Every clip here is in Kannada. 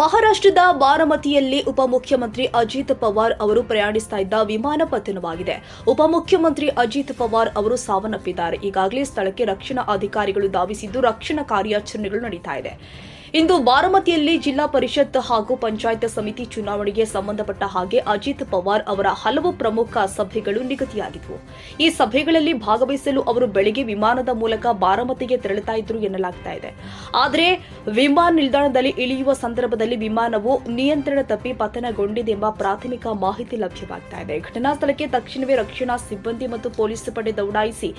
ಮಹಾರಾಷ್ಟ್ರದ ಬಾರಾಮತಿಯಲ್ಲಿ ಉಪಮುಖ್ಯಮಂತ್ರಿ ಅಜಿತ್ ಪವಾರ್ ಅವರು ಪ್ರಯಾಣಿಸ್ತಾ ಇದ್ದ ವಿಮಾನ ಪತನವಾಗಿದೆ. ಉಪಮುಖ್ಯಮಂತ್ರಿ ಅಜಿತ್ ಪವಾರ್ ಅವರು ಸಾವನ್ನಪ್ಪಿದ್ದಾರೆ. ಈಗಾಗಲೇ ಸ್ಥಳಕ್ಕೆ ರಕ್ಷಣಾ ಅಧಿಕಾರಿಗಳು ಧಾವಿಸಿದ್ದು ರಕ್ಷಣಾ ಕಾರ್ಯಾಚರಣೆಗಳು ನಡೀತಾ ಇದೆ. ಇಂದು ಬಾರಾಮತಿಯಲ್ಲಿ ಜಿಲ್ಲಾ ಪರಿಷತ್ ಹಾಗೂ ಪಂಚಾಯತ್ ಸಮಿತಿ ಚುನಾವಣೆಗೆ ಸಂಬಂಧಪಟ್ಟ ಹಾಗೆ ಅಜಿತ್ ಪವಾರ್ ಅವರ ಹಲವು ಪ್ರಮುಖ ಸಭೆಗಳು ನಿಗದಿಯಾಗಿದ್ವು. ಈ ಸಭೆಗಳಲ್ಲಿ ಭಾಗವಹಿಸಲು ಅವರು ಬೆಳಗ್ಗೆ ವಿಮಾನದ ಮೂಲಕ ಬಾರಾಮತಿಗೆ ತೆರಳುತ್ತಾ ಇದ್ರು ಎನ್ನಲಾಗ್ತಾ ಇದೆ. ಆದರೆ ವಿಮಾನ ನಿಲ್ದಾಣದಲ್ಲಿ ಇಳಿಯುವ ಸಂದರ್ಭದಲ್ಲಿ ವಿಮಾನವು ನಿಯಂತ್ರಣ ತಪ್ಪಿ ಪತನಗೊಂಡಿದೆ ಎಂಬ ಪ್ರಾಥಮಿಕ ಮಾಹಿತಿ ಲಭ್ಯವಾಗ್ತಾ ಇದೆ. ಘಟನಾ ಸ್ಥಳಕ್ಕೆ ತಕ್ಷಣವೇ ರಕ್ಷಣಾ ಸಿಬ್ಬಂದಿ ಮತ್ತು ಪೊಲೀಸ್ ಪಡೆ ದೌಡಾಯಿಸಿ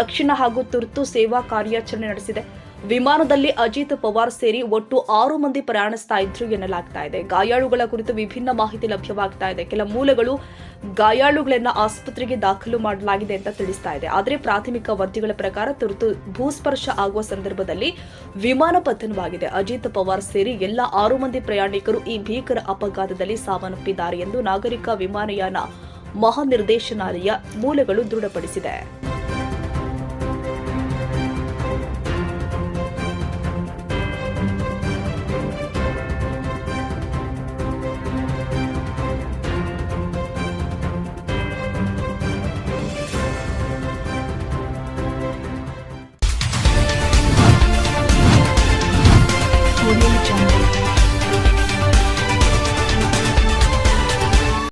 ರಕ್ಷಣಾ ಹಾಗೂ ತುರ್ತು ಸೇವಾ ಕಾರ್ಯಾಚರಣೆ ನಡೆಸಿದೆ. ವಿಮಾನದಲ್ಲಿ ಅಜಿತ್ ಪವಾರ್ ಸೇರಿ ಒಟ್ಟು ಆರು ಮಂದಿ ಪ್ರಯಾಣಿಸ್ತಾ ಇದ್ರು ಎನ್ನಲಾಗ್ತಾ ಇದೆ. ಗಾಯಾಳುಗಳ ಕುರಿತು ವಿಭಿನ್ನ ಮಾಹಿತಿ ಲಭ್ಯವಾಗ್ತಾ ಇದೆ. ಕೆಲ ಮೂಲಗಳು ಗಾಯಾಳುಗಳನ್ನ ಆಸ್ಪತ್ರೆಗೆ ದಾಖಲು ಮಾಡಲಾಗಿದೆ ಅಂತ ತಿಳಿಸ್ತಾ ಇದೆ. ಆದರೆ ಪ್ರಾಥಮಿಕ ವರದಿಗಳ ಪ್ರಕಾರ ತುರ್ತು ಭೂಸ್ಪರ್ಶ ಆಗುವ ಸಂದರ್ಭದಲ್ಲಿ ವಿಮಾನ ಪತನವಾಗಿದೆ. ಅಜಿತ್ ಪವಾರ್ ಸೇರಿ ಎಲ್ಲ ಆರು ಮಂದಿ ಪ್ರಯಾಣಿಕರು ಈ ಭೀಕರ ಅಪಘಾತದಲ್ಲಿ ಸಾವನ್ನಪ್ಪಿದ್ದಾರೆ ಎಂದು ನಾಗರಿಕ ವಿಮಾನಯಾನ ಮಹಾನಿರ್ದೇಶನಾಲಯ ಮೂಲಗಳು ದೃಢಪಡಿಸಿದೆ.